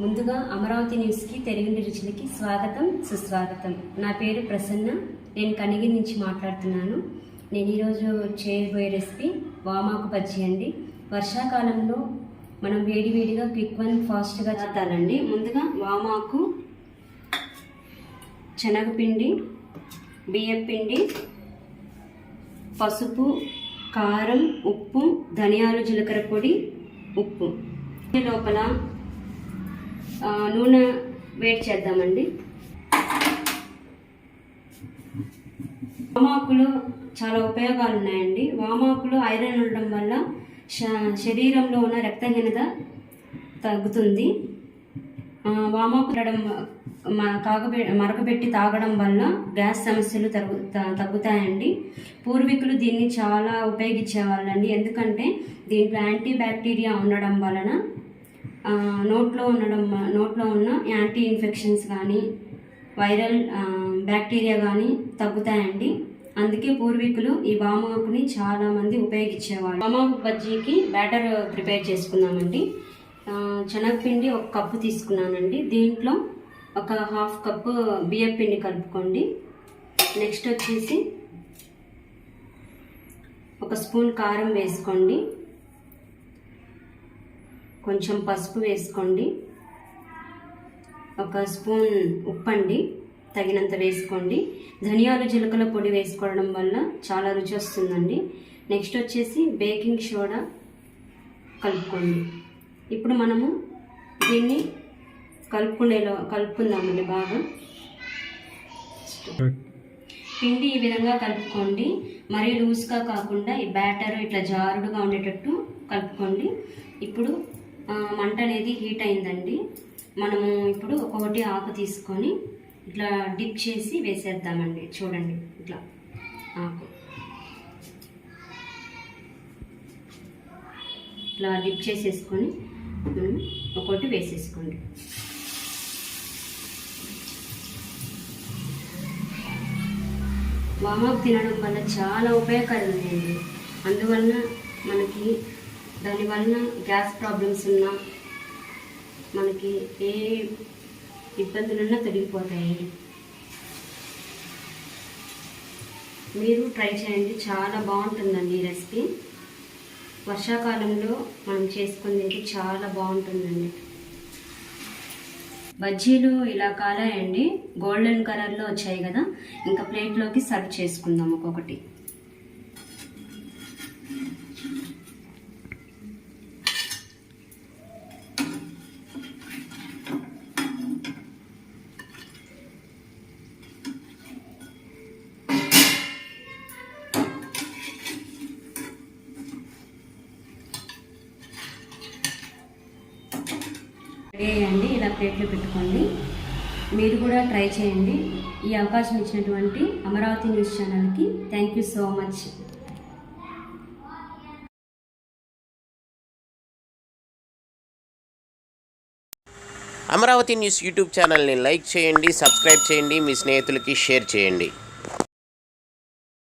ముందుగా అమరావతి న్యూస్కి తెలుగు రుచులకి స్వాగతం సుస్వాగతం. నా పేరు ప్రసన్న. నేను కనిగి నుంచి మాట్లాడుతున్నాను. నేను ఈరోజు చేయబోయే రెసిపీ వామాకు బజ్జీ అండి. వర్షాకాలంలో మనం వేడివేడిగా క్విక్ వన్ ఫాస్ట్గా చేద్దామండి ముందుగా వామాకు శనగపిండి బియ్యం పిండి పసుపు కారం ఉప్పు ధనియాలు జీలకర్ర పొడి ఉప్పు. లోపల నూనె వేడి చేద్దామండి. వామాకులు చాలా ఉపయోగాలు ఉన్నాయండి వామాకులు ఐరన్ ఉండడం వల్ల శ- శరీరంలో ఉన్న రక్తహీనత తగ్గుతుంది. వామాకు తినడం కాగబె మరకబెట్టి తాగడం వల్ల గ్యాస్ సమస్యలు తగ్గు తగ్గుతాయండి. పూర్వీకులు దీన్ని చాలా ఉపయోగించేవాళ్ళండి. ఎందుకంటే దీంట్లో యాంటీ బ్యాక్టీరియా ఉండడం వలన నోట్లో ఉండడం నోట్లో ఉన్న యాంటీ ఇన్ఫెక్షన్స్ కానీ వైరల్ బ్యాక్టీరియా కానీ తగ్గుతాయండి. అందుకే పూర్వీకులు ఈ వామాకుని చాలామంది ఉపయోగించేవారు ఉపయోగించేవాళ్ళు. వామాకు బజ్జీకి బ్యాటర్ ప్రిపేర్ చేసుకున్నామండి శనగపిండి ఒక కప్పు తీసుకున్నానండి. దీంట్లో ఒక హాఫ్ కప్పు బియ్యం పిండి కలుపుకోండి. నెక్స్ట్ వచ్చేసి ఒక స్పూన్ కారం వేసుకోండి. కొంచెం పసుపు వేసుకోండి. ఒక స్పూన్ ఉప్పు అండి తగినంత వేసుకోండి. ధనియాలు జీలకర్ర పొడి వేసుకోవడం వల్ల చాలా రుచి వస్తుందండి. నెక్స్ట్ వచ్చేసి బేకింగ్ సోడా కలుపుకోండి. ఇప్పుడు మనము దీన్ని కలుపుకునేలో కలుపుకుందామండి బాగా. పిండి ఈ విధంగా కలుపుకోండి. మరీ లూజ్గా కాకుండా ఈ బ్యాటర్ ఇట్లా జారుడుగా ఉండేటట్టు కలుపుకోండి. ఇప్పుడు మంట అనేది హీట్ అయిందండి. మనము ఇప్పుడు ఒక్కొక్కటి ఆకు తీసుకొని ఇట్లా డిప్ చేసి వేసేద్దామండి. చూడండి ఇట్లా ఆకు. ఇట్లా డిప్ చేసేసుకొని మనం ఒక్కొక్కటి వేసేసుకోండి. వామప్ తినడం వల్ల చాలా ఉపయోగకరం ఉన్నాయండి అందువలన మనకి దానివలన గ్యాస్ ప్రాబ్లమ్స్ ఉన్నా మనకి ఏ ఇబ్బందులున్నా తొలగిపోతాయి. మీరు ట్రై చేయండి చాలా బాగుంటుందండి ఈ రెసిపీ. వర్షాకాలంలో మనం చేసుకునేది చాలా బాగుంటుందండి. బజ్జీలు ఇలా కాలాయండి గోల్డెన్ కలర్లో వచ్చాయి కదా. ఇంకా ప్లేట్లోకి సర్వ్ చేసుకుందాం ఒక్కొక్కటి. రెడీ అయ్యండి ఇలా ప్లేట్లో పెట్టుకోండి. మీరు కూడా ట్రై చేయండి. ఈ అవకాశం ఇచ్చినటువంటి అమరావతి న్యూస్ ఛానల్కి thank you so much Amaravati news YouTube ఛానల్ని లైక్ చేయండి సబ్స్క్రైబ్ చేయండి మీ స్నేహితులకి షేర్ చేయండి.